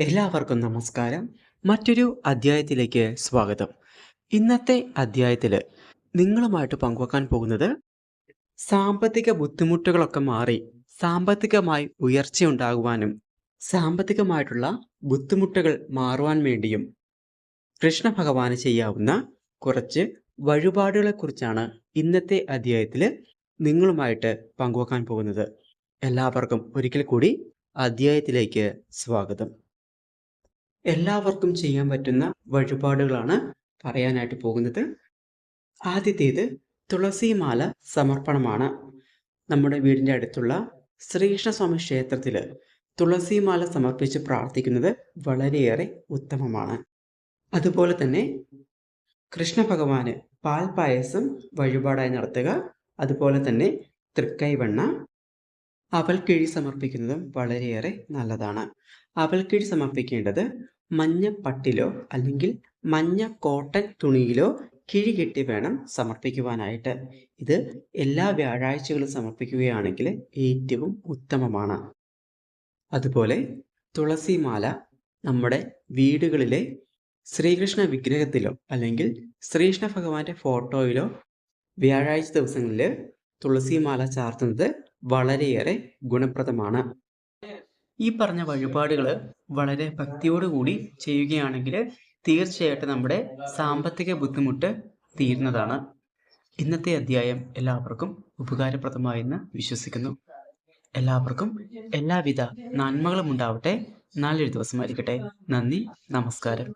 എല്ലാവർക്കും നമസ്കാരം. മറ്റൊരു അധ്യായത്തിലേക്ക് സ്വാഗതം. ഇന്നത്തെ അധ്യായത്തിൽ നിങ്ങളുമായിട്ട് പങ്കുവെക്കാൻ പോകുന്നത് സാമ്പത്തിക ബുദ്ധിമുട്ടുകളൊക്കെ മാറി സാമ്പത്തികമായി ഉയർച്ചയുണ്ടാകുവാനും സാമ്പത്തികമായിട്ടുള്ള ബുദ്ധിമുട്ടുകൾ മാറുവാൻ വേണ്ടിയും കൃഷ്ണ ഭഗവാന് ചെയ്യാവുന്ന കുറച്ച് വഴിപാടുകളെക്കുറിച്ചാണ് ഇന്നത്തെ അധ്യായത്തിൽ നിങ്ങളുമായിട്ട് പങ്കുവെക്കാൻ പോകുന്നത്. എല്ലാവർക്കും ഒരിക്കൽ കൂടി അധ്യായത്തിലേക്ക് സ്വാഗതം. എല്ലാവർക്കും ചെയ്യാൻ പറ്റുന്ന വഴിപാടുകളാണ് പറയാനായിട്ട് പോകുന്നത്. ആദ്യത്തേത് തുളസിമാല സമർപ്പണമാണ്. നമ്മുടെ വീടിന്റെ അടുത്തുള്ള ശ്രീകൃഷ്ണസ്വാമി ക്ഷേത്രത്തിൽ തുളസിമാല സമർപ്പിച്ച് പ്രാർത്ഥിക്കുന്നത് വളരെയേറെ ഉത്തമമാണ്. അതുപോലെ തന്നെ കൃഷ്ണ ഭഗവാന് പാൽ പായസം വഴിപാടായി നടത്തുക. അതുപോലെ തന്നെ തൃക്കൈവെണ്ണ അവൽക്കിഴി സമർപ്പിക്കുന്നതും വളരെയേറെ നല്ലതാണ്. അവൽക്കിഴി സമർപ്പിക്കേണ്ടത് മഞ്ഞ പട്ടിലോ അല്ലെങ്കിൽ മഞ്ഞ കോട്ടൺ തുണിയിലോ കിഴികെട്ടി വേണം സമർപ്പിക്കുവാനായിട്ട്. ഇത് എല്ലാ വ്യാഴാഴ്ചകളും സമർപ്പിക്കുകയാണെങ്കിൽ ഏറ്റവും ഉത്തമമാണ്. അതുപോലെ തുളസിമാല നമ്മുടെ വീടുകളിലെ ശ്രീകൃഷ്ണ വിഗ്രഹത്തിലോ അല്ലെങ്കിൽ ശ്രീകൃഷ്ണ ഭഗവാന്റെ ഫോട്ടോയിലോ വ്യാഴാഴ്ച ദിവസങ്ങളിൽ തുളസിമാല ചാർത്തുന്നത് വളരെയേറെ ഗുണപ്രദമാണ്. ഈ പറഞ്ഞ വഴിപാടുകൾ വളരെ ഭക്തിയോടുകൂടി ചെയ്യുകയാണെങ്കിൽ തീർച്ചയായിട്ടും നമ്മുടെ സാമ്പത്തിക ബുദ്ധിമുട്ട് തീരുന്നതാണ്. ഇന്നത്തെ അധ്യായം എല്ലാവർക്കും ഉപകാരപ്രദമായെന്ന് വിശ്വസിക്കുന്നു. എല്ലാവർക്കും എല്ലാവിധ നന്മകളും ഉണ്ടാവട്ടെ. നല്ലൊരു ദിവസമായിരിക്കട്ടെ നന്ദി നമസ്കാരം.